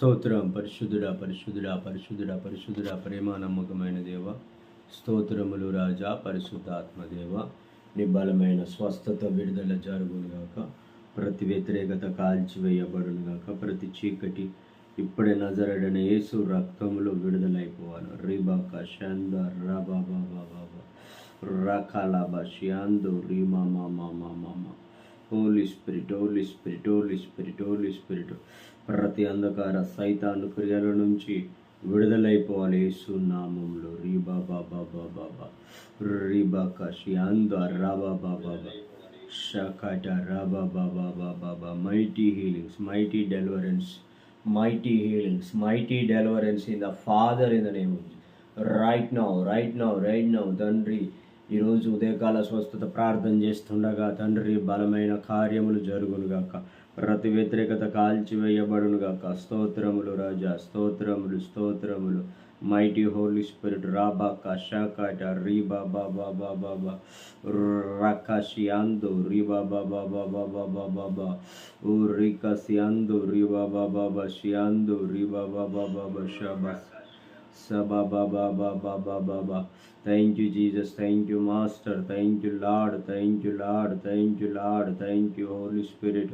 స్తోత్రం. పరిశుద్ధుడా పరిశుద్ధుడా పరిశుద్ధుడా పరిశుద్ధుడా ప్రేమ నమ్మకమైన దేవ. స్తోత్రములు రాజా పరిశుద్ధాత్మదేవ నిబలమైన నీ బలమైన స్వస్థత విడుదల జరుగునుగాక ప్రతి వ్యతిరేకత కాల్చివేయబడునుగాక ప్రతి చీకటి ఇప్పుడే నజరడన యేసు రక్తములో విడుదలైపోవాలి. రీబాక షంద రబాబా బాబా రకాలాబా షియాందో రీమా మామా మామా holy spirit holy spirit holy spirit holy spirit. ప్రతి అంధకార సైతాను క్రియల నుంచి విడుదలైపోవాలి యేసు నామంలో. రీబా బాబా బాబా రీబా కషి అంద రాబా బాబా బా రాబా బాబా బాబా బా mighty healings mighty deliverance mighty healings mighty deliverance in the father in the name right now right now right now. తండ్రి ఈరోజు ఉదయకాల స్వస్థత ప్రార్థన చేస్తుండగా తండ్రి బలమైన కార్యములు జరుగునుగాక. ప్రతి వ్యతిరేకత కాల్చివేయబడునుగాక స్తోత్రములు రాజా స్తోత్రములు స్తోత్రములు మైటీ హోలీ స్పిరిట్ రాబా కషాకాట రీబా బాబా బాబా బా రకాశియాందు రీబా బాబా బాబా బాబా బాబా ఓ రికసియాందు రీబా బాబా బా షియాందు రీబా బాబా బాబా Shaba's Saba ba ba ba ba ba ba ba. Thank you, Jesus. Thank you, Master. Thank you, Lord. Thank you, Lord. Thank you, Lord. Thank you, Holy Spirit.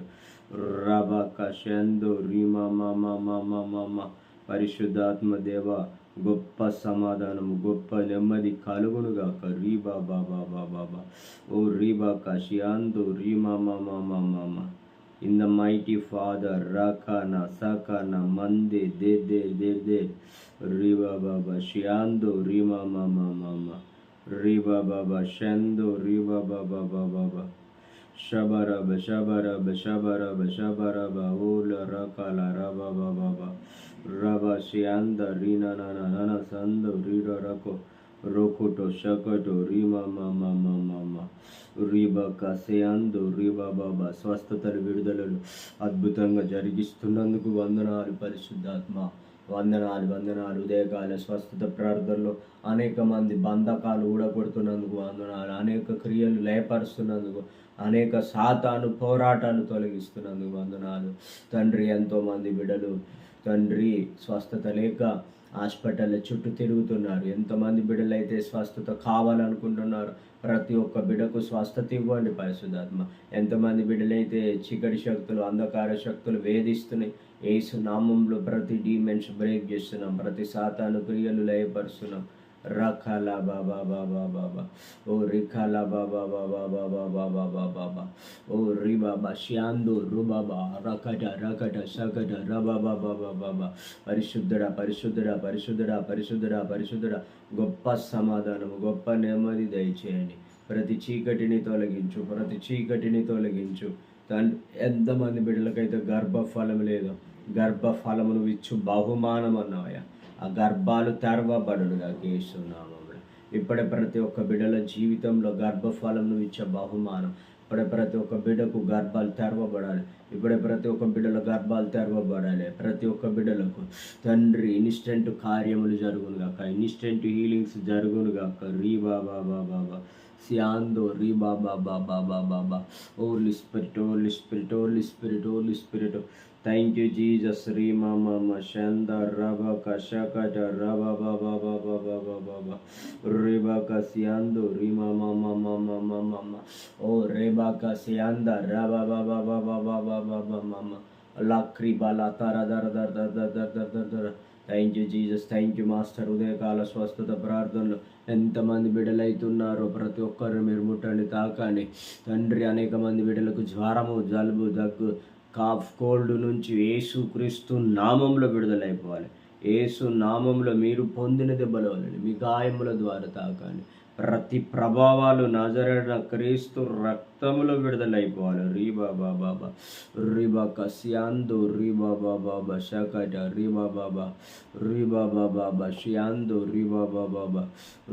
Rabba Kashendo Rima Mama Mama Mama పరిశుద్ధాత్మ దేవ గొప్ప సమాధానము గొప్ప నెమ్మది కలుగునుగాక రీబా బాబా బాబా బా ఓ రీబా కషియాందు రీమా మామా మామా ఇన్ ద మైటీ ఫాదర్ రాకానా సాకానా మందే దే దే దే దే రీబా బాబా షియాందో రీమా మామా మామా రీబా బాబా షందో రీబా బాబా బాబా బా ಶಬರಬ ಶಬರಬ ಶಬರಬ ಶಬರಬ ಓಲ ರಕಲ ರಬ ಬಬ ರಬ ಶ್ಯಾಂದ ರಿನ ನನ ನನ ಸಂದ ರಿರ ರಕೋ Rokoto Shakoto Rima Mama Mama Mama రీబా కసేయాందు రీబా బాబా స్వస్థతలు విడుదలలు అద్భుతంగా జరిగిస్తున్నందుకు వందనాలు పరిశుద్ధాత్మ. వందనాలు వందనాలు. ఉదయకాల స్వస్థత ప్రార్థనలో అనేక మంది బంధకాలు ఊడగొడుతున్నందుకు వందనాలు. అనేక క్రియలు లయపరుస్తున్నందుకు అనేక సాతాను పోరాటాలు తొలగిస్తున్నందుకు వందనాలు. తండ్రి ఎంతోమంది బిడలు. తండ్రి స్వస్థత లేక హాస్పిటల్ చుట్టూ తిరుగుతున్నారు. ఎంతమంది బిడ్డలైతే స్వస్థత కావాలనుకుంటున్నారు ప్రతి ఒక్క బిడ్డకు స్వస్థత ఇవ్వండి పరిశుద్ధాత్మ. ఎంతమంది బిడ్డలైతే చీకటి శక్తులు అంధకార శక్తులు వేధిస్తున్నాయి ఏసు నామంలో ప్రతి డీమెన్స్ బ్రేక్ చేస్తున్నాం ప్రతి సాతాను క్రియలు లయపరుస్తున్నాం. రకాల బాబా బాబా బాబా ఓ రికాల బాబా బాబా బాబా బాబా బాబా బా ఓ రి బాబా శ్యాందు రు బాబా రకట రకట సకట ర బాబా బాబా బాబా పరిశుద్ధుడా పరిశుద్ధుడా పరిశుద్ధుడా పరిశుద్ధుడా పరిశుద్ధుడా గొప్ప సమాధానము గొప్ప నెమ్మది దయచేయండి. ప్రతి చీకటిని తొలగించు ప్రతి చీకటిని తొలగించు. తండ్రి ఎంతమంది బిడ్డలకైతే గర్భఫలం లేదు గర్భఫలమును ఇచ్చు బహుమానం అన్నావయ్యా ఆ గర్భాలు తెరవబడునుగా కేసునామంలో ఇప్పుడే ప్రతి ఒక్క బిడ్డల జీవితంలో గర్భఫలం ఇచ్చే బహుమానం. ఇప్పుడే ప్రతి ఒక్క బిడ్డకు గర్భాలు తెరవబడాలి. ఇప్పుడే ప్రతి ఒక్క బిడ్డల గర్భాలు తెరవబడాలి. ప్రతి ఒక్క బిడ్డలకు తండ్రి ఇన్స్టెంట్ కార్యములు జరుగును గాక ఇన్స్టెంట్ హీలింగ్స్ జరుగునుగాక. రీ బాబా బాబా సియాందో రీ బాబా బాబా బాబా holy spirit holy spirit holy spirit holy spirit thank you Jesus రీ మామ షంద రబ కషకట రబ బాబా బాబా బాబా బాబా రేబాక సియాందో రీ మామ మమ మమ మమ ఓ రేబాక సియాంద రబ బాబా బాబా బాబా బాబా మమ లక్రీ బాలా తర దర దర దర దర దర దర దర దర thank you Jesus thank you master ఉదయకాల స్వస్థత ప్రార్థనలు ఎంతమంది బిడ్డలైతున్నారో ప్రతి ఒక్కరు మీరు ముట్టండి తాకండి తండ్రి అనేక మంది బిడ్డలకు జ్వరము జలుబు దగ్గు కాఫ్ కోల్డ్ నుంచి ఏసు క్రీస్తు నామంలో విడుదలైపోవాలి ఏసు నామంలో మీరు పొందిన దెబ్బల వలని మీ గాయముల ద్వారా తాకండి. ప్రతి ప్రభావాలు నజరైన క్రీస్తు రక్తంలో విడుదలైపోవాలి రీ బాబా బాబా రీ బా కసియాందు రీ బాబా బాబా షకట రీ బాబా రీ బాబా బాబా శ్యాందు రీ బాబా బాబా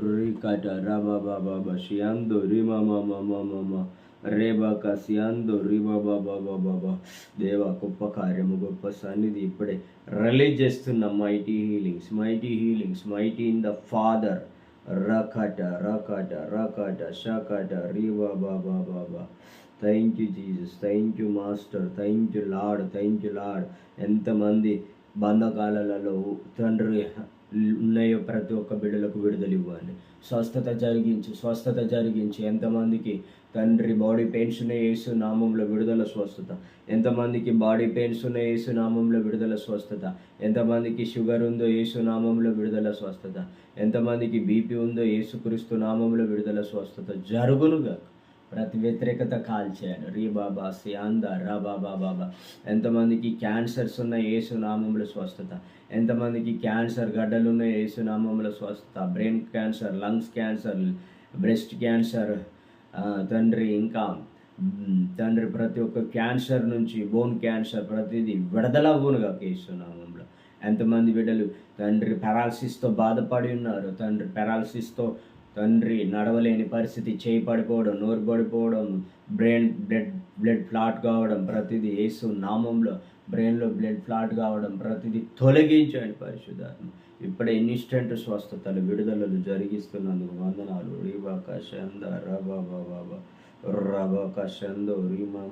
రీ కట రా బాబా బాబా శ్యాందు రీ మామా మామా మామా రేబా కసియాందు రీ బాబా బాబా బాబా దేవ గొప్ప కార్యము గొప్ప సన్నిధి. ఇప్పుడే రిలీజ్ చేస్తున్న mighty healings mighty healings mighty in the father రకట రకట రకట షకట రీ బాబా బాబా బా thank you Jesus thank you master thank you lord thank you lord ఎంతమంది బంధకాలలో తండ్రి ఉన్నాయో ప్రతి ఒక్క బిడ్డలకు విడుదల ఇవ్వాలి స్వస్థత జరిగించి స్వస్థత జరిగించి. ఎంతమందికి తండ్రి బాడీ పెయిన్స్ ఉన్నాయి యేసు నామంలో విడుదల స్వస్థత. ఎంతమందికి బాడీ పెయిన్స్ ఉన్నాయి యేసు నామంలో విడుదల స్వస్థత. ఎంతమందికి షుగర్ ఉందో యేసు నామంలో విడుదల స్వస్థత. ఎంతమందికి బీపీ ఉందో యేసుక్రీస్తు నామంలో విడుదల స్వస్థత. జరుగునుగా ప్రతి వ్యతిరేకత కాల్చేయాలి రీ బాబా సియాంద రా బాబా బాబా. ఎంతమందికి క్యాన్సర్స్ ఉన్న ఏసునామంలో స్వస్థత. ఎంతమందికి క్యాన్సర్ గడ్డలు ఉన్న యేసు స్వస్థత. Brain cancer lungs cancer breast cancer తండ్రి ఇంకా తండ్రి ప్రతి ఒక్క క్యాన్సర్ నుంచి బోన్ క్యాన్సర్ ప్రతిదీ విడుదలవ్వునుగా కేసునామంలో ఎంతమంది బిడ్డలు తండ్రి పెరాలసిస్తో బాధపడి ఉన్నారు తండ్రి పెరాలసిస్తో తండ్రి నడవలేని పరిస్థితి చేయి పడిపోవడం నోరు పడిపోవడం బ్రెయిన్ బ్లడ్ బ్లడ్ ఫ్లాట్ కావడం ప్రతిదీ యేసు నామంలో బ్రెయిన్లో బ్లడ్ ఫ్లాట్ కావడం ప్రతిదీ తొలగించండి పరిశుధాత్మ ఇప్పుడే ఇన్స్టెంట్ స్వస్థతలు విడుదలలు జరిగిస్తున్నందుకు వందనాలు. రీబాక షంద రబా బాబా రబాక మా Reema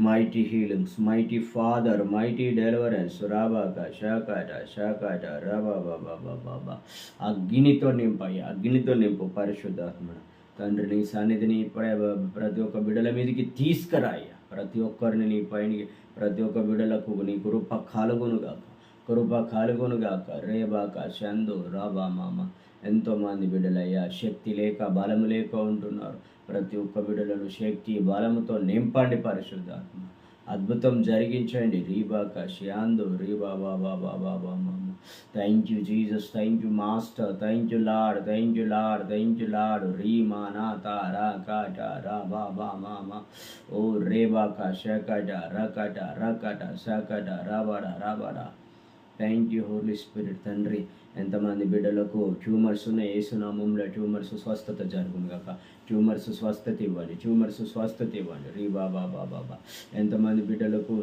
mighty healings mighty father mighty deliverance రాబాక షాకాట షాకాట రబా బాబా బాబా అగ్నితో నింపయ్య అగ్నితో నింపు పరిశుద్ధాత్మ తండ్రి నీ సన్నిధిని ప్రతి ఒక్క బిడల మీదకి తీసుకురాయ ప్రతి ఒక్కరిని నీ పైన ప్రతి ఒక్క బిడలకు నీ కృప కలుగునుగాక కృప కలుగునుగాక రేబాక చందు రాబా మామ. ఎంతోమంది బిడ్డలయ్యా శక్తి లేక బలము లేక ఉంటున్నారు. ప్రతి ఒక్క బిడ్డలను శక్తి బలముతో నింపండి పరిశుద్ధాత్మ. అద్భుతం జరిగించండి. రీబాక శ్యాందు రీబా బాబా బాబా బాబా thank you Jesus thank you master thank you lord thank you lord thank you lord రీ మా నా తా రా కాట రా బా బా మా మా ఓ రేబాక షకట రకట రకట షకట రబడ రబడ థ్యాంక్ యూ హోలీ స్పిరిట్ తండ్రి ఎంతమంది బిడ్డలకు ట్యూమర్స్ ఉన్న ఏసునామంలో ట్యూమర్స్ స్వస్థత జరుగును కాక ట్యూమర్స్ స్వస్థత ఇవ్వండి ట్యూమర్స్ స్వస్థత ఇవ్వండి. రీ బాబా బాబా బా ఎంతమంది బిడ్డలకు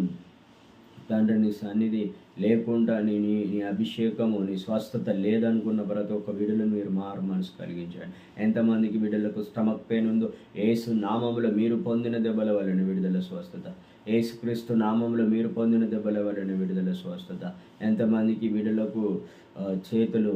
తండ్రి నీ సన్నిధి లేకుండా నీ నీ నీ అభిషేకము నీ స్వస్థత లేదనుకున్న ప్రతి ఒక్క బిడ్డలు మీరు మారు మనసు కలిగించండి. ఎంతమందికి బిడ్డలకు స్టమక్ పెయిన్ ఉందో ఏసు నామములో మీరు పొందిన దెబ్బల వలన విడుదల స్వస్థత. ఏసుక్రీస్తు నామంలో మీరు పొందిన దెబ్బల వలన విడుదల స్వస్థత. ఎంతమందికి బిడ్డలకు చేతులు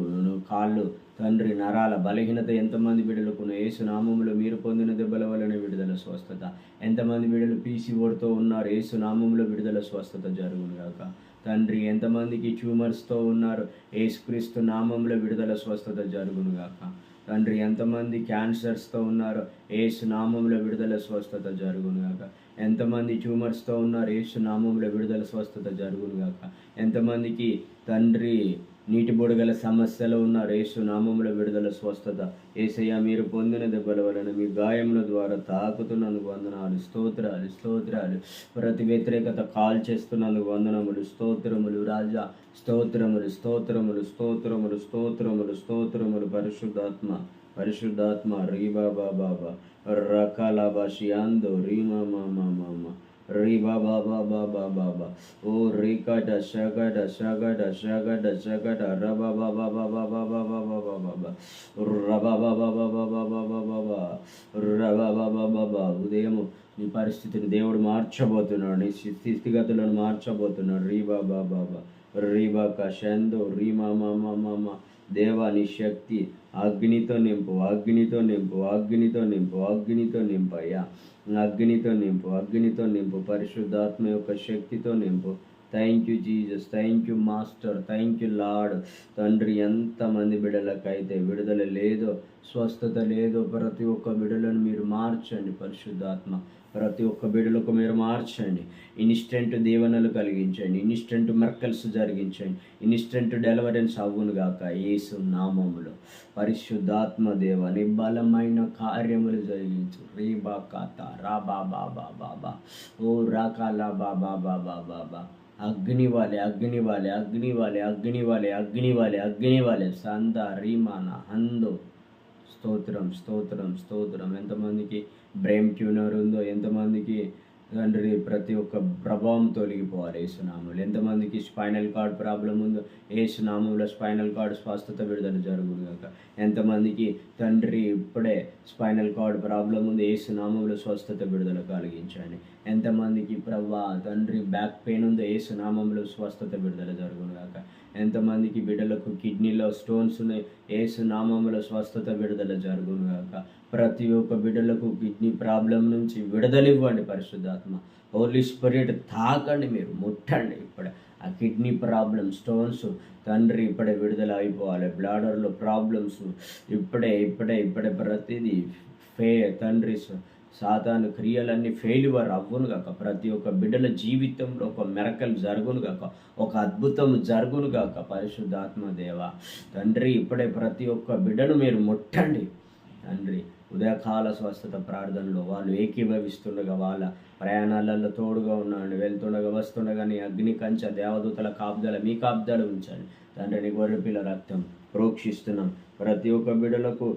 కాళ్ళు తండ్రి నరాల బలహీనత ఎంతమంది బిడ్డలకు ఏసు నామంలో మీరు పొందిన దెబ్బల వలన విడుదల స్వస్థత. ఎంతమంది బిడ్డలు పీసీఓడితో ఉన్నారు ఏసు నామంలో విడుదల స్వస్థత జరుగును గాక. తండ్రి ఎంతమందికి ట్యూమర్స్తో ఉన్నారు ఏసుక్రీస్తు నామంలో విడుదల స్వస్థత జరుగును గాక. తండ్రి ఎంతమంది క్యాన్సర్స్తో ఉన్నారు? ఏసు నామంలో విడుదల స్వస్థత జరుగునుగాక. ఎంతమంది ట్యూమర్స్తో ఉన్నారు? ఏసు నామంలో విడుదల స్వస్థత జరుగునుగాక. ఎంతమందికి తండ్రి నీటి బుడగల సమస్యలు ఉన్నారు? రేసు నామంలో విడుదల స్వస్థత. ఏసయ్య మీరు పొందిన దెబ్బల వలన మీ గాయముల ద్వారా తాకుతున్నందుకు వందనాలు. స్తోత్రాలు స్తోత్రాలు. ప్రతి వ్యతిరేకత కాల్ చేస్తున్నందుకు వందనములు. స్తోత్రములు రాజా. స్తోత్రములు స్తోత్రములు స్తోత్రములు స్తోత్రములు స్తోత్రములు పరిశుద్ధాత్మ పరిశుద్ధాత్మ రీబా బాబా రకాల బాషియాందో రీమా మామా మామా రీ బాబా బాబా బాబా బా ఓ రికట షగట షగట షగట షగట రబా బాబా బాబా బాబా బాబా బాబా రబా బాబా బాబా బాబా బాబా రబ బాబా బాబా ఉదయము నీ పరిస్థితిని దేవుడు మార్చబోతున్నాడు నీ స్థితిగతులను మార్చబోతున్నాడు రీ బాబా బాబా రీ బాక షందో మమ మామా దేవాని దేవా నీ శక్తి అగ్నితో నింపు అగ్నితో నింపు అగ్నితో నింపు అగ్నితో నింపయ్యా. అగ్నితో నింపు అగ్నితో నింపు పరిశుద్ధాత్మ యొక్క శక్తితో నింపు. Thank you Jesus thank you master thank you lord తండ్రి ఎంతమంది బిడలకైతే విడుదల లేదో స్వస్థత లేదో ప్రతి ఒక్క బిడలను మీరు మార్చండి పరిశుద్ధాత్మ. ప్రతి ఒక్క బిడలకు మీరు మార్చండి. ఇన్స్టెంట్ దీవెనలు కలిగించండి. ఇన్స్టెంట్ మర్కల్స్ జరిగించండి. ఇన్స్టెంట్ డెలివరెన్స్ అవ్వును గాక యేసు నామములో. పరిశుద్ధాత్మ దేవ నిబలమైన కార్యములు జరిగించు. రే బా కాత రా బా బా బా బా ఓ రాకాలా బా బా బా బా. బా బా అగ్ని అగ్నివాలే అగ్ని వాలే సంత సంద రీమాన హందో. స్తోత్రం స్తోత్రం స్తోత్రం. ఎంతమందికి బ్రెయిన్ ట్యూనర్ ఉందో ఎంతమందికి తండ్రి ప్రతి ఒక్క ప్రభావం తొలగిపోవాలి ఏసునామంలో. ఎంతమందికి స్పైనల్ కార్డ్ ప్రాబ్లం ఉందో ఏసునామంలో స్పైనల్ కార్డ్ స్వస్థత విడుదల జరుగుగాక ఎంతమందికి తండ్రి ఇప్పుడే స్పైనల్ కార్డ్ ప్రాబ్లం ఉంది ఏసునామంలో స్వస్థత విడుదల కలిగించండి. ఎంతమందికి ప్రభా తండ్రి బ్యాక్ పెయిన్ ఉందో ఏసునామంలో స్వస్థత విడుదల జరుగుగాక ఎంతమందికి బిడ్డలకు కిడ్నీలో స్టోన్స్ ఉన్నాయి? ఏసు నామంలో స్వస్థత విడుదల జరుగును ప్రతి ఒక్క బిడ్డలకు కిడ్నీ ప్రాబ్లం నుంచి విడుదలివ్వండి పరిశుద్ధాత్మ. హోలీ స్పిరిట్ తాకండి మీరు ముట్టండి ఇప్పుడే. ఆ కిడ్నీ ప్రాబ్లం స్టోన్స్ తండ్రి ఇప్పుడే విడుదల అయిపోవాలి బ్లాడర్లో ప్రాబ్లమ్స్ ఇప్పుడే ఇప్పుడే ఇప్పుడే ప్రతిదీ ఫే తండ్రి సాధారణ క్రియలన్నీ ఫెయిల్యూర్ అవ్వును గాక. ప్రతి ఒక్క బిడ్డల జీవితంలో ఒక మెరకల్ జరుగును గాక. ఒక అద్భుతం జరుగును గాక. పరిశుద్ధాత్మ దేవ తండ్రి ఇప్పుడే ప్రతి ఒక్క బిడ్డను మీరు ముట్టండి. తండ్రి ఉదయకాల స్వస్థత ప్రార్థనలో వాళ్ళు ఏకీభవిస్తుండగా వాళ్ళ ప్రయాణాలలో తోడుగా ఉన్నాను వెళ్తుండగా వస్తుండగా నీ అగ్ని కంచ దేవదూతల కాబ్దాల మీ కాబ్దాలు ఉంచండి. తండ్రి నీ గొర్రెపిల్ల రక్తం ప్రోక్షిస్తున్నాం. ప్రతి ఒక్క బిడలకు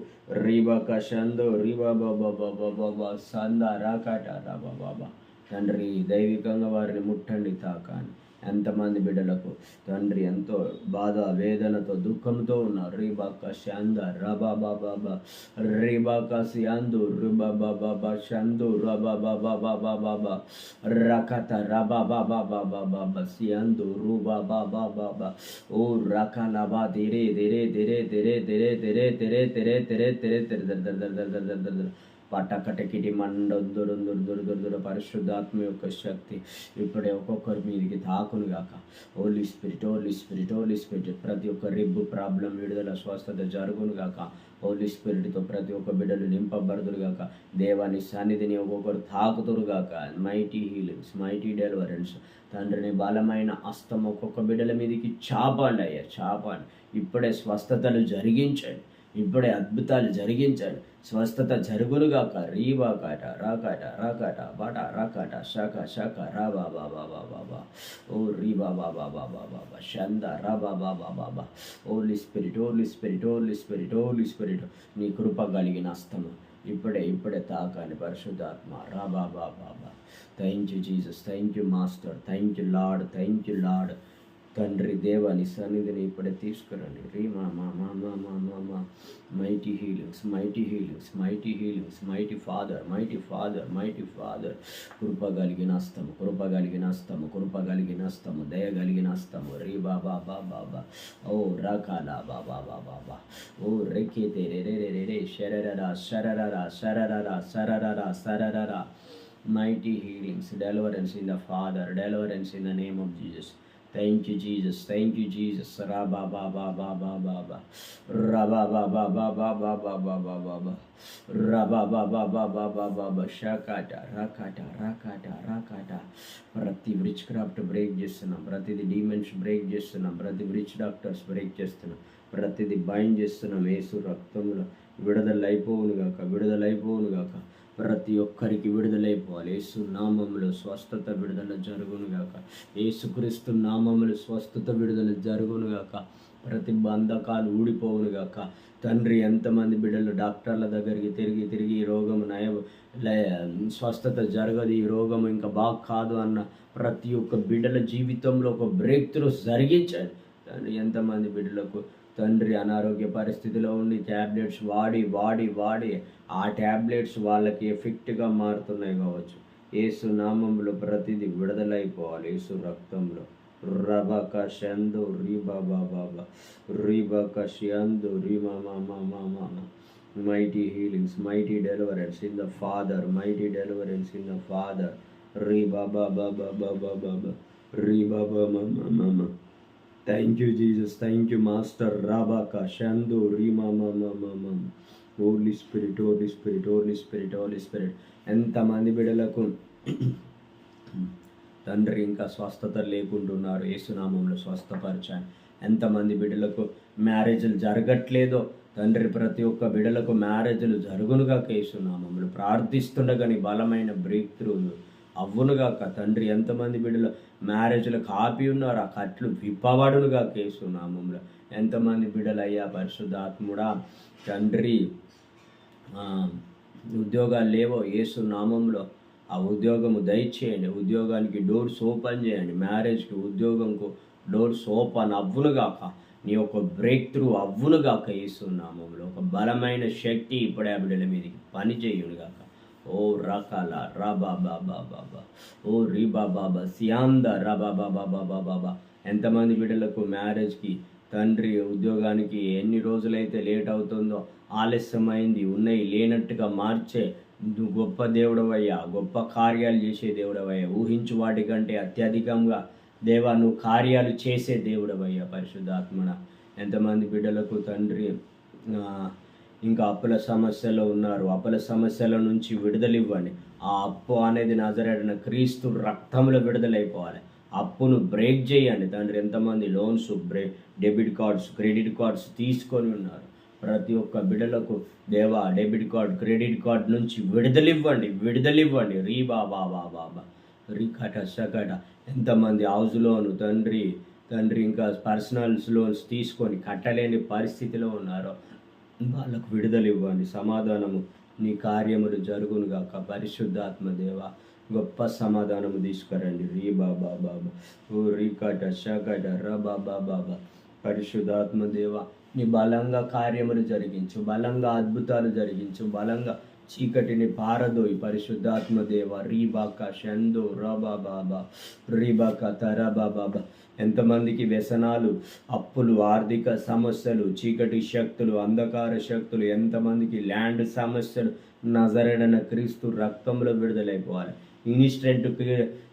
రీబా కషందో రీబా బాబా బాబా బాబా సందా రాకాట రాబా బాబా తండ్రి దైవికంగా వారిని ముట్టండి తాకాని. ఎంతమంది బిడ్డలకు తండ్రి ఎంతో బాధ వేదనతో దుఃఖంతో ఉన్నారు రీబాక శాంద రబా బాబా రీబాక సియాందు రుబా బాబా బా షందు రబా బాబా బాబా బాబా రకత రబా బాబా బాబా బాబా సియాందు రూబా బాబా బాబా ఓ రకల బా ధీరే ధీరే ధీరే ధీరే ధీరే ధీరే ధీరే ధీరే ధీరే ధీరే ధీరే ధర ధర ధర ధర ధర ధర ధర పటకటకిటి మండొందురు దురు దురు దురు పరిశుద్ధాత్మ యొక్క శక్తి ఇప్పుడే ఒక్కొక్కరి మీదకి తాకును గాక holy spirit holy spirit holy spirit ప్రతి ఒక్క రిబ్బు ప్రాబ్లం విడుదల స్వస్థత జరుగును గాక హోలీ స్పిరిట్తో ప్రతి ఒక్క బిడ్డలు నింపబడుదురు గాక దేవాని సన్నిధిని ఒక్కొక్కరు తాకుతురు గాక మైటీ హీలింగ్స్ మైటీ డెలివరెన్స్ తండ్రిని బలమైన అస్తం ఒక్కొక్క బిడ్డల మీదకి చాపండి అయ్యా చాపండి ఇప్పుడే స్వస్థతలు జరిగించండి. ఇప్పుడే అద్భుతాలు జరిగించాడు స్వస్థత జరుగునుగాక రీవాకాట రాకాట రాకాట బాట రాకాట శాఖ శాఖ రా బాబా బాబా బాబా ఓ రీ బాబా బాబా బాబా షంద రా బాబా బాబా బా holy spirit holy spirit holy spirit holy spirit నీ కృప కలిగిన అస్తము ఇప్పుడే ఇప్పుడే తాకాలి పరిశుద్ధాత్మ రా బాబా బాబా thank you Jesus thank you master thank you lord thank you lord తండ్రి దేవాని సన్నిధిని ఇప్పుడే తీసుకురండి. రీ మా మా మా మా మా మా మా. Mighty healings mighty healings mighty healings mighty father mighty father mighty father కృప కలిగిన అస్తము కృప కలిగిన అస్తము కృప కలిగిన అస్తము దయ కలిగిన అస్తము. రీ బాబా బాబా బా ఓ రకాలా బాబా బాబా బా ఓ రెక్కితే రే రే రే రే రే. శరరరా శరరరా శరరరా సరరరా శరరరా. Mighty healings, deliverance in the Father, deliverance in the name of Jesus. Thank you, Jesus. Thank you, Jesus. Rabba ba ba ba ba ba ba. Rabba ba ba ba ba ba ba ba ba ba ba. Rabba ba ba ba ba ba ba ba. Shakata, rakata, rakata, rakata. ప్రతి bridge craft break చేస్తున్నాం ప్రతిది demons break చేస్తున్నాం ప్రతి bridge doctors break చేస్తున్నాం ప్రతిది bind చేస్తున్నాం ఏసు రక్తంలో విడుదల అయిపోవును గాక విడుదల అయిపోవును గాక ప్రతి ఒక్కరికి విడుదలైపోవాలి. యేసు నామములు స్వస్థత విడుదల జరుగును గాక యేసుక్రీస్తు నామములు స్వస్థత విడుదల జరుగును గాక ప్రతి బంధకాలు ఊడిపోవును గాక తండ్రి ఎంతమంది బిడ్డలు డాక్టర్ల దగ్గరికి తిరిగి తిరిగి ఈ రోగం నయ స్వస్థత జరగదు ఈ రోగం ఇంకా బాగా కాదు అన్న ప్రతి ఒక్క బిడ్డల జీవితంలో ఒక బ్రేక్ త్రూ జరిగించండి తండ్రి ఎంతమంది బిడ్డలకు తండ్రి అనారోగ్య పరిస్థితిలో ఉండి ట్యాబ్లెట్స్ వాడి వాడి వాడి ఆ ట్యాబ్లెట్స్ వాళ్ళకి ఎఫెక్ట్గా మారుతున్నాయి కావచ్చు. ఏసు నామంలో ప్రతిదీ విడుదలైపోవాలి. ఏసు రక్తంలో. రబక షందు రీబాబా బాబా రీబక షందు రీమా మామా మామా mighty healings mighty deliverance in the Father mighty deliverance in the Father రీ బాబా బాబా బాబా బాబా రీ బాబా మామా మామా thank you Jesus thank you master రాబాక షందు Reema Holy Spirit Holy Spirit Holy Spirit Holy Spirit ఎంతమంది బిడలకు తండ్రి ఇంకా స్వస్థత లేకుంటున్నారు? ఏసునామంలో స్వస్థపరచాను ఎంతమంది బిడలకు మ్యారేజ్లు జరగట్లేదో తండ్రి ప్రతి ఒక్క బిడలకు మ్యారేజ్లు జరుగునుగా కేసునామంలో ప్రార్థిస్తుండగాని బలమైన బ్రేక్ త్రూలు అవ్వునుగాక తండ్రి ఎంతమంది బిడ్డలు మ్యారేజ్లు కాపీ ఉన్నారు ఆ కట్లు విప్పబడునుగా కేసునామంలో ఎంతమంది బిడ్డలు అయ్యా పరిశుద్ధాత్ముడా తండ్రి ఉద్యోగాలు లేవో యేసు నామంలో. ఆ ఉద్యోగము దయచేయండి ఉద్యోగానికి డోర్స్ ఓపెన్ చేయండి మ్యారేజ్కి ఉద్యోగంకు డోర్స్ ఓపెన్ అవ్వునుగాక నీ యొక్క బ్రేక్ త్రూ అవ్వునుగాక ఇస్తున్నామంలో ఒక బలమైన శక్తి ఇప్పుడే ఆ బిడ్డల మీదకి పని చేయునుగాక ఓ రకాల రాబా బాబా బాబా ఓ రీబా బాబా సియాంద రాబా బాబా బాబా బాబా ఎంతమంది బిడ్డలకు మ్యారేజ్కి తండ్రి ఉద్యోగానికి ఎన్ని రోజులైతే లేట్ అవుతుందో ఆలస్యమైంది ఉన్నాయి లేనట్టుగా మార్చే నువ్వు గొప్ప దేవుడవయ్యా గొప్ప కార్యాలు చేసే దేవుడవయ్యా. ఊహించు వాటికంటే అత్యధికంగా దేవా నువ్వు కార్యాలు చేసే దేవుడవయ్యా పరిశుద్ధాత్మన. ఎంతమంది బిడ్డలకు తండ్రి ఇంకా అప్పుల సమస్యలో ఉన్నారు. అప్పుల సమస్యల నుంచి విడుదలివ్వండి. ఆ అప్పు అనేది నజరేడిన క్రీస్తు రక్తంలో విడుదలైపోవాలి. అప్పును బ్రేక్ చేయండి. తండ్రి ఎంతమంది లోన్స్ బ్రే డెబిట్ కార్డ్స్ క్రెడిట్ కార్డ్స్ తీసుకొని ఉన్నారు. ప్రతి ఒక్క బిడలకు దేవా డెబిట్ కార్డ్ క్రెడిట్ కార్డ్ నుంచి విడుదలివ్వండి. విడుదలివ్వండి. రీ బాబా బాబా బా కట సకట ఎంతమంది హౌస్ లోను తండ్రి తండ్రి ఇంకా పర్సనల్స్ లోన్స్ తీసుకొని కట్టలేని పరిస్థితిలో ఉన్నారో వాళ్ళకు విడుదల ఇవ్వండి సమాధానము నీ కార్యములు జరుగును గాక పరిశుద్ధాత్మ దేవ గొప్ప సమాధానము తీసుకురండి. రీ బాబా బాబా ఓ రీకట షకట ర బాబా బాబా పరిశుద్ధాత్మ దేవ నీ బలంగా కార్యములు జరిగించు. బలంగా అద్భుతాలు జరిగించు. బలంగా చీకటిని పారదోయి. పరిశుద్ధాత్మ దేవ రీబాక షందో రబా బాబా రీబాక తరబా బాబా ఎంతమందికి వ్యసనాలు అప్పులు ఆర్థిక సమస్యలు చీకటి శక్తులు అంధకార శక్తులు ఎంతమందికి ల్యాండ్ సమస్యలు నజరడన క్రీస్తు రక్తంలో విడుదలైపోవాలి. ఇన్స్టెంట్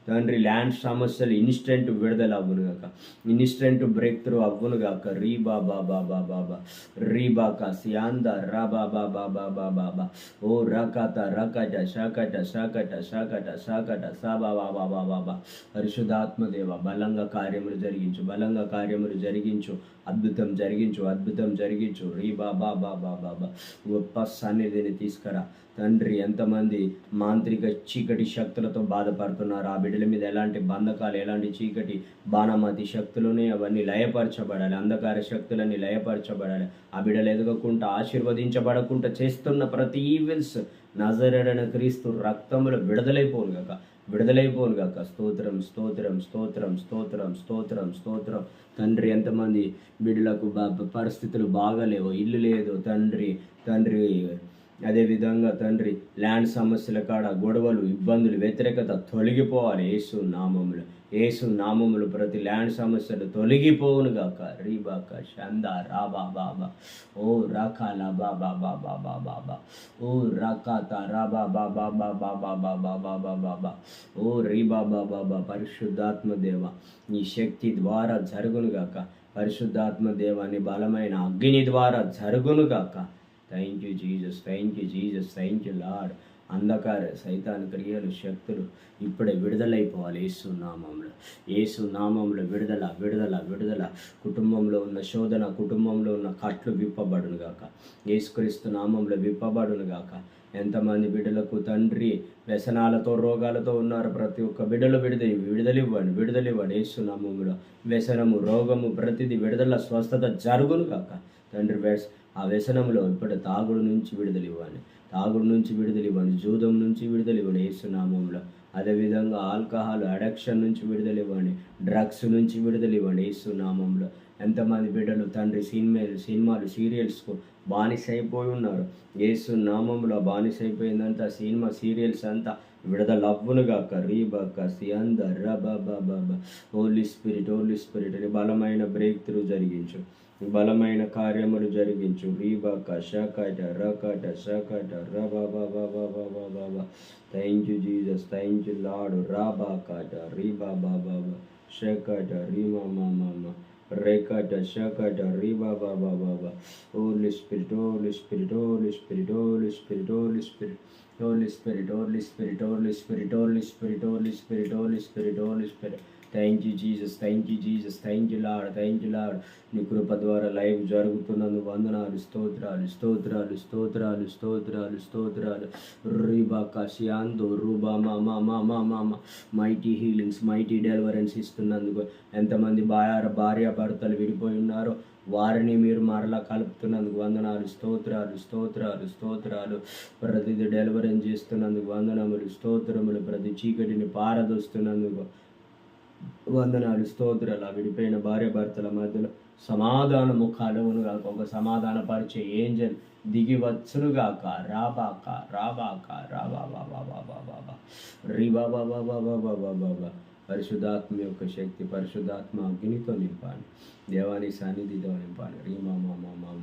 తండ్రి ల్యాండ్ సమస్యలు ఇన్స్టెంట్ విడుదల అవ్వును గాక ఇన్స్టెంట్ బ్రేక్ త్రూ అవ్వును గాక రీ బాబా బాబా బాబా రీ బాకా సియాంద రా బాబా బాబా బాబా బా ఓ రకత రకట షకట షకట షకట షకట సా బాబా బాబా బాబా పరిశుద్ధాత్మ బలంగా కార్యములు జరిగించు బలంగా కార్యములు జరిగించు అద్భుతం జరిగించు అద్భుతం జరిగించు రీ బాబా బాబా బాబా గొప్ప సన్నిధిని తీసుకురా తండ్రి ఎంతమంది మాంత్రిక చీకటి శక్తులతో బాధపడుతున్నారు ఆ బిడ్డల మీద ఎలాంటి బంధకాలు ఎలాంటి చీకటి బాణమతి శక్తులునే అవన్నీ లయపరచబడాలి. అంధకార శక్తులన్నీ లయపరచబడాలి. ఆ బిడ్డలు ఎదగకుండా ఆశీర్వదించబడకుండా చేస్తున్న ప్రతి ఈవెల్స్ నజరడన క్రీస్తు రక్తములు విడుదలైపోను కాక విడుదలైపోను గాక. స్తోత్రం స్తోత్రం స్తోత్రం స్తోత్రం స్తోత్రం స్తోత్రం. తండ్రి ఎంతమంది బిడ్డలకు బా పరిస్థితులు బాగలేవు. ఇల్లు లేదు. తండ్రి తండ్రి అదేవిధంగా తండ్రి ల్యాండ్ సమస్యల కాడ గొడవలు ఇబ్బందులు వ్యతిరేకత తొలగిపోవాలి యేసు నామములు యేసు నామములు ప్రతి ల్యాండ్ సమస్యలు తొలగిపోవునుగాక రీబాక షంద రాబా బాబా ఓ రకాల బాబా బాబా బాబా బా ఓ రకాత రాబా బాబా బాబా బాబా బాబా బాబా బా ఓ రీబా బాబా బా పరిశుద్ధాత్మ దేవ నీ శక్తి ద్వారా జరుగునుగాక పరిశుద్ధాత్మ దేవాని బలమైన అగ్ని ద్వారా జరుగునుగాక thank you Jesus thank you Jesus thank you Lord అంధకార సైతాన్ క్రియలు శక్తులు ఇప్పుడే విడుదలైపోవాలి. యేసు నామంలో. యేసు నామంలో విడుదల విడుదల విడుదల. కుటుంబంలో ఉన్న శోధన కుటుంబంలో ఉన్న కట్లు విప్పబడును గాక. యేసుక్రీస్తు నామంలో విప్పబడును గాక. ఎంతమంది బిడ్డలకు తండ్రి వ్యసనాలతో రోగాలతో ఉన్నారు? ప్రతి ఒక్క బిడ్డలు విడుదల విడుదలివ్వండి విడుదలివ్వండి. యేసు నామములో వ్యసనము రోగము ప్రతిదీ విడుదల స్వస్థత జరుగును గాక. తండ్రి వ్యస్ ఆ వ్యసనంలో ఇప్పుడు తాగుడు నుంచి విడుదల ఇవ్వండి. తాగుడు నుంచి విడుదల ఇవ్వండి. జూదం నుంచి విడుదల ఇవ్వండి. యేసునామంలో అదేవిధంగా ఆల్కహాల్ అడక్షన్ నుంచి విడుదల ఇవ్వండి. డ్రగ్స్ నుంచి విడుదల ఇవ్వండి. యేసునామంలో ఎంతమంది బిడ్డలు తండ్రి సినిమా సినిమాలు సీరియల్స్కు బానిస అయిపోయి ఉన్నారు. యేసు నామంలో బానిస అయిపోయిందంతా సినిమా సీరియల్స్ అంతా విడుదల అవ్వునుగాక రీబక్క సియంద రబ బ ఓన్లీ స్పిరిట్ ఓన్లీ స్పిరిట్ అని బలమైన బ్రేక్ త్రూ జరిగించు. బలమైన కార్యములు జరిగించు రీబాక షకట రకట షకట రబాబాబాబాబాబా thank you Jesus thank you Lord రాబాకట రీబాబాబాబా షకట రీమా మామా రేకట షకట రీబాబాబాబా Holy Spirit Holy Spirit Holy Spirit Holy Spirit Holy Spirit Holy Spirit, Holy Spirit, Holy Spirit, Holy Spirit, Holy Spirit, Holy Spirit, Holy Spirit. Thank you Jesus thank you Jesus thank you Lord thank you Lord నీ కృప ద్వారా live జరుగుతున్నందు వందనాలు స్తోత్రాలు స్తోత్రాలు స్తోత్రాలు స్తోత్రాలు స్తోత్రాలు. రీబాకా షియాందో రూబా మా మా మా మా మా మా మైటీ హీలింగ్స్ మైటీ డెలివరెన్స్ ఇస్తున్నందుకు ఎంతమంది భార్య భార్య భర్తలు విడిపోయి ఉన్నారో వారిని మీరు మరలా కలుపుతున్నందుకు వందనాలు స్తోత్రాలు స్తోత్రాలు స్తోత్రాలు. ప్రతిది డెలివరీ చేస్తున్నందుకు వందనములు స్తోత్రములు ప్రతి చీకటిని పారదోస్తున్నందుకు వందనాలు స్తోత్రాలు విడిపోయిన భార్య భర్తల మధ్యలో సమాధానము కలుగునుగాక ఒక సమాధాన పరిచే ఏంజల్ దిగి వచ్చునుగాక రాబాక రాబాక రాబాబా బాబా బాబా రీ బాబా యొక్క శక్తి పరిశుధాత్మ అగ్నితో నింపాలి దేవాని సన్నిధితో నింపాలి రీ మామ మామ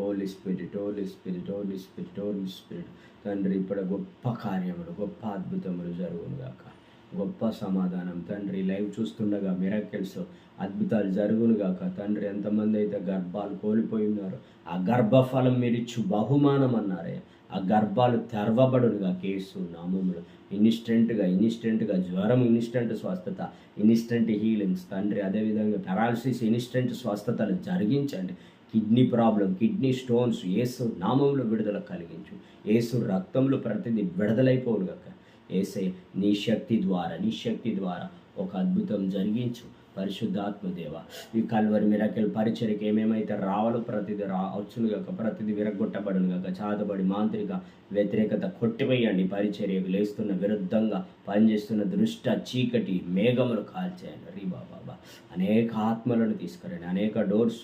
Holy Spirit Holy Spirit Holy Spirit Holy Spirit తండ్రి ఇప్పుడు గొప్ప కార్యములు గొప్ప అద్భుతములు జరుగును గాక గొప్ప సమాధానం. తండ్రి లైవ్ చూస్తుండగా మిరాకిల్స్ అద్భుతాలు జరుగునుగాక తండ్రి ఎంతమంది అయితే గర్భాలు కోల్పోయి ఉన్నారో ఆ గర్భఫలం మీరు ఇచ్చు బహుమానం అన్నారే ఆ గర్భాలు తెరవబడునుగా కేసు నామములు. ఇన్స్టెంట్గా ఇన్స్టెంట్గా జ్వరం ఇన్స్టెంట్ స్వస్థత ఇన్స్టెంట్ హీలింగ్స్. తండ్రి అదేవిధంగా పెరాలసిస్ ఇన్స్టెంట్ స్వస్థతలు జరిగించండి. కిడ్నీ ప్రాబ్లం కిడ్నీ స్టోన్స్ ఏసు నామంలో విడుదల కలిగించు. ఏసు రక్తంలో ప్రతిదీ విడుదలైపోవుగాక ఏసై నీ శక్తి ద్వారా నీ శక్తి ద్వారా ఒక అద్భుతం జరిగించు పరిశుద్ధాత్మదేవ ఈ కల్వరి మిరకల్ పరిచయకి ఏమేమైతే రావాలో ప్రతిది రా వచ్చును గాక ప్రతిది విరగొట్టబడును గాక చాతబడి మాంత్రిక వ్యతిరేకత కొట్టివేయండి. పరిచర్యకు లేస్తున్న విరుద్ధంగా పనిచేస్తున్న దృష్ట చీకటి మేఘములు కాల్చేయండి. రీ బాబా అనేక ఆత్మలను తీసుకురండి. అనేక డోర్స్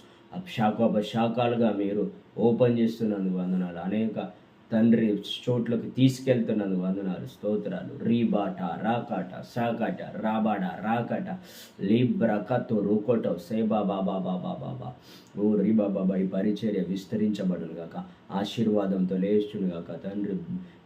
శాఖోపశాఖాలుగా మీరు ఓపెన్ చేస్తున్నందుకు వందనాలు. అనేక తండ్రి చోట్లకు తీసుకెళ్తున్నందుకు వందనాలు స్తోత్రాలు. రీబాట రాకాట సాకాట రాబాడ రాకట లీబ్రకతో రుకోటో సేబా బాబా బాబా బాబా ఓ రీ బాబా ఈ పరిచర్య విస్తరించబడునుగాక. ఆశీర్వాదంతో లేచునుగాక. తండ్రి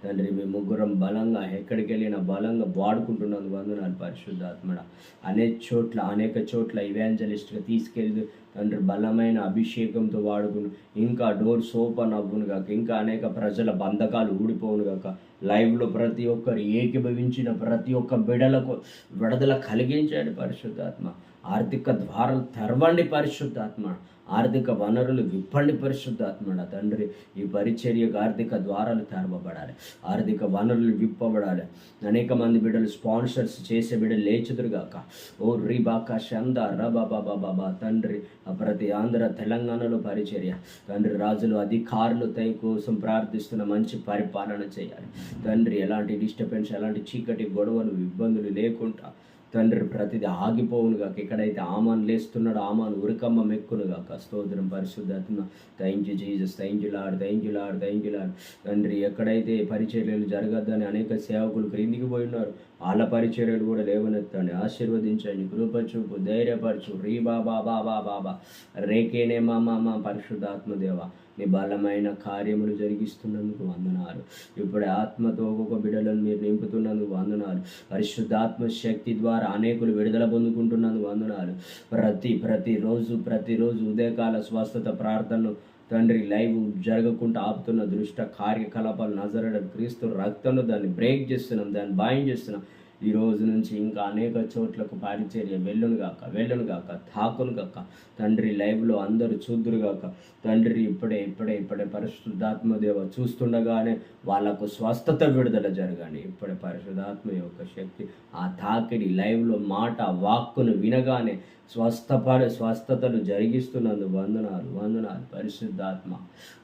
తండ్రి మీ ముగ్గురం బలంగా ఎక్కడికి వెళ్ళినా బలంగా వాడుకుంటున్నందుకు వందనాలు పరిశుద్ధాత్మడ. అనేక చోట్ల అనేక చోట్ల ఇవాంజలిస్ట్గా తీసుకెళ్ళి తండ్రి బలమైన అభిషేకంతో వాడుకుని ఇంకా డోర్స్ ఓపెన్ అవ్వును కాక ఇంకా అనేక ప్రజల బంధకాలు ఊడిపోవును కాక లైవ్లో ప్రతి ఒక్కరు ఏకీభవించిన ప్రతి ఒక్క బిడలకు విడుదల కలిగించండి పరిశుద్ధాత్మ. ఆర్థిక ద్వారాలు తెరవండి పరిశుద్ధాత్మ ఆర్థిక వనరులు విప్పండి పరిశుద్ధాత్మడ తండ్రి. ఈ పరిచర్యకు ఆర్థిక ద్వారాలు తెరవబడాలి. ఆర్థిక వనరులు విప్పబడాలి. అనేక మంది బిడ్డలు స్పాన్సర్స్ చేసే బిడ్డలు లేచుదురుగాక ఓ రీబాక షంద రబాబా బాబా తండ్రి ప్రతి ఆంధ్ర తెలంగాణలో పరిచర్య. తండ్రి రాజులు అధికారులు తై కోసం ప్రార్థిస్తున్న మంచి పరిపాలన చేయాలి. తండ్రి ఎలాంటి డిస్టర్బెన్స్ ఎలాంటి చీకటి గొడవలు ఇబ్బందులు లేకుండా తండ్రి ప్రతిదీ ఆగిపోవును గాక. ఎక్కడైతే ఆమాను లేస్తున్నాడో ఆమాన్ ఉరకమ్మ మెక్కును గాక. స్తోత్రం పరిశుద్ధాత్మ. Thank you Jesus thank you Lord thank you Lord thank you Lord తండ్రి ఎక్కడైతే పరిచర్యలు జరగద్దని అనేక సేవకులు క్రిందికి పోయి ఉన్నారు. వాళ్ళ పరిచర్యలు కూడా లేవనెత్తండి. ఆశీర్వదించండి. కృపచూపు ధైర్యపరచు. రీ బాబా బాబా బాబా రేకేనే మా మా పరిశుద్ధాత్మదేవ పరిశుద్ధాత్మ నీ బలమైన కార్యములు జరిగిస్తున్నందుకు వందనాలు. ఇప్పుడే ఆత్మతో ఒక్కొక్క బిడలను మీరు నింపుతున్నందుకు వందనాలు. పరిశుద్ధాత్మ శక్తి ద్వారా అనేకులు విడుదల పొందుకుంటున్నందుకు వందనాలు. ప్రతి ప్రతిరోజు ప్రతిరోజు ఉదయకాల స్వస్థత ప్రార్థనలు తండ్రి లైవ్ జరగకుండా ఆపుతున్న దృష్ట కార్యకలాపాలు నజరడ క్రీస్తు రక్తంలో దాన్ని బ్రేక్ చేస్తున్నాం దాన్ని బాయం చేస్తున్నాం. ఈ రోజు నుంచి ఇంకా అనేక చోట్లకు పారిచర్య వెళ్ళును గాక వెళ్ళును గాక తాకును గాక. తండ్రి లైవ్లో అందరూ చూద్దురు గాక. తండ్రి ఇప్పుడే ఇప్పుడే ఇప్పుడే పరిశుద్ధాత్మదేవ చూస్తుండగానే వాళ్ళకు స్వస్థత విడుదల జరగాలి ఇప్పుడే పరిశుద్ధాత్మ యొక్క శక్తి ఆ తాకిడి లైవ్లో మాట వాక్కును వినగానే స్వస్థపర స్వస్థతను జరిగిస్తున్నందు వందనాలు వందనాలు. పరిశుద్ధాత్మ.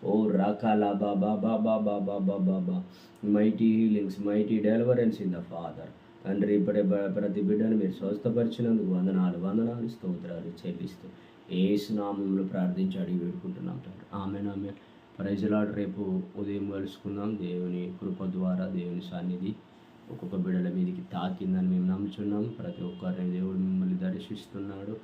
ఓ రకాల బాబా బాబా బాబా బాబా బా mighty healings mighty deliverance in the Father తండ్రి ఇప్పుడే ప్రతి బిడ్డను మీరు స్వస్థపరిచినందుకు వందనాలు వందనాలు స్తోత్రాలు చెల్లిస్తూ స్నామంలో ప్రార్థించి అడిగి వేడుకుంటున్నాం తండ్రి. ఆమె ఆమె ప్రజలాడు రేపు ఉదయం కలుసుకుందాం. దేవుని కృప ద్వారా దేవుని సన్నిధి ఒక్కొక్క బిడ్డల మీదకి తాకిందని మేము నమ్ముచున్నాం. ప్రతి ఒక్కరిని దేవుడు మిమ్మల్ని దర్శిస్తున్నాడు.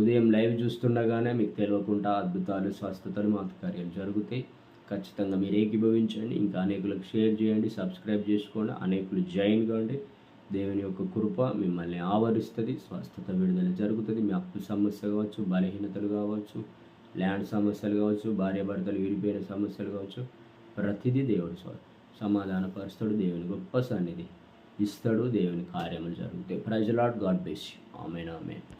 ఉదయం లైవ్ చూస్తుండగానే మీకు తెలియకుండా అద్భుతాలు స్వస్థతలు మాకు కార్యాలు జరుగుతాయి ఖచ్చితంగా మీరు ఏకీభవించండి. ఇంకా అనేకులకు షేర్ చేయండి సబ్స్క్రైబ్ చేసుకోండి అనేకులు జాయిన్ కాండి. దేవుని యొక్క కృప మిమ్మల్ని ఆవరిస్తుంది స్వస్థత విడుదల జరుగుతుంది. మీ అప్పు సమస్య కావచ్చు బలహీనతలు కావచ్చు ల్యాండ్ సమస్యలు కావచ్చు భార్యాభర్తలు విడిపోయిన సమస్యలు కావచ్చు ప్రతిదీ దేవుడు స్వ- సమాధానపరుస్తాడు. దేవుని గొప్ప సన్నిధి ఇస్తాడు. దేవుని కార్యములు జరుగుతాయి. Praise the Lord God bless amen amen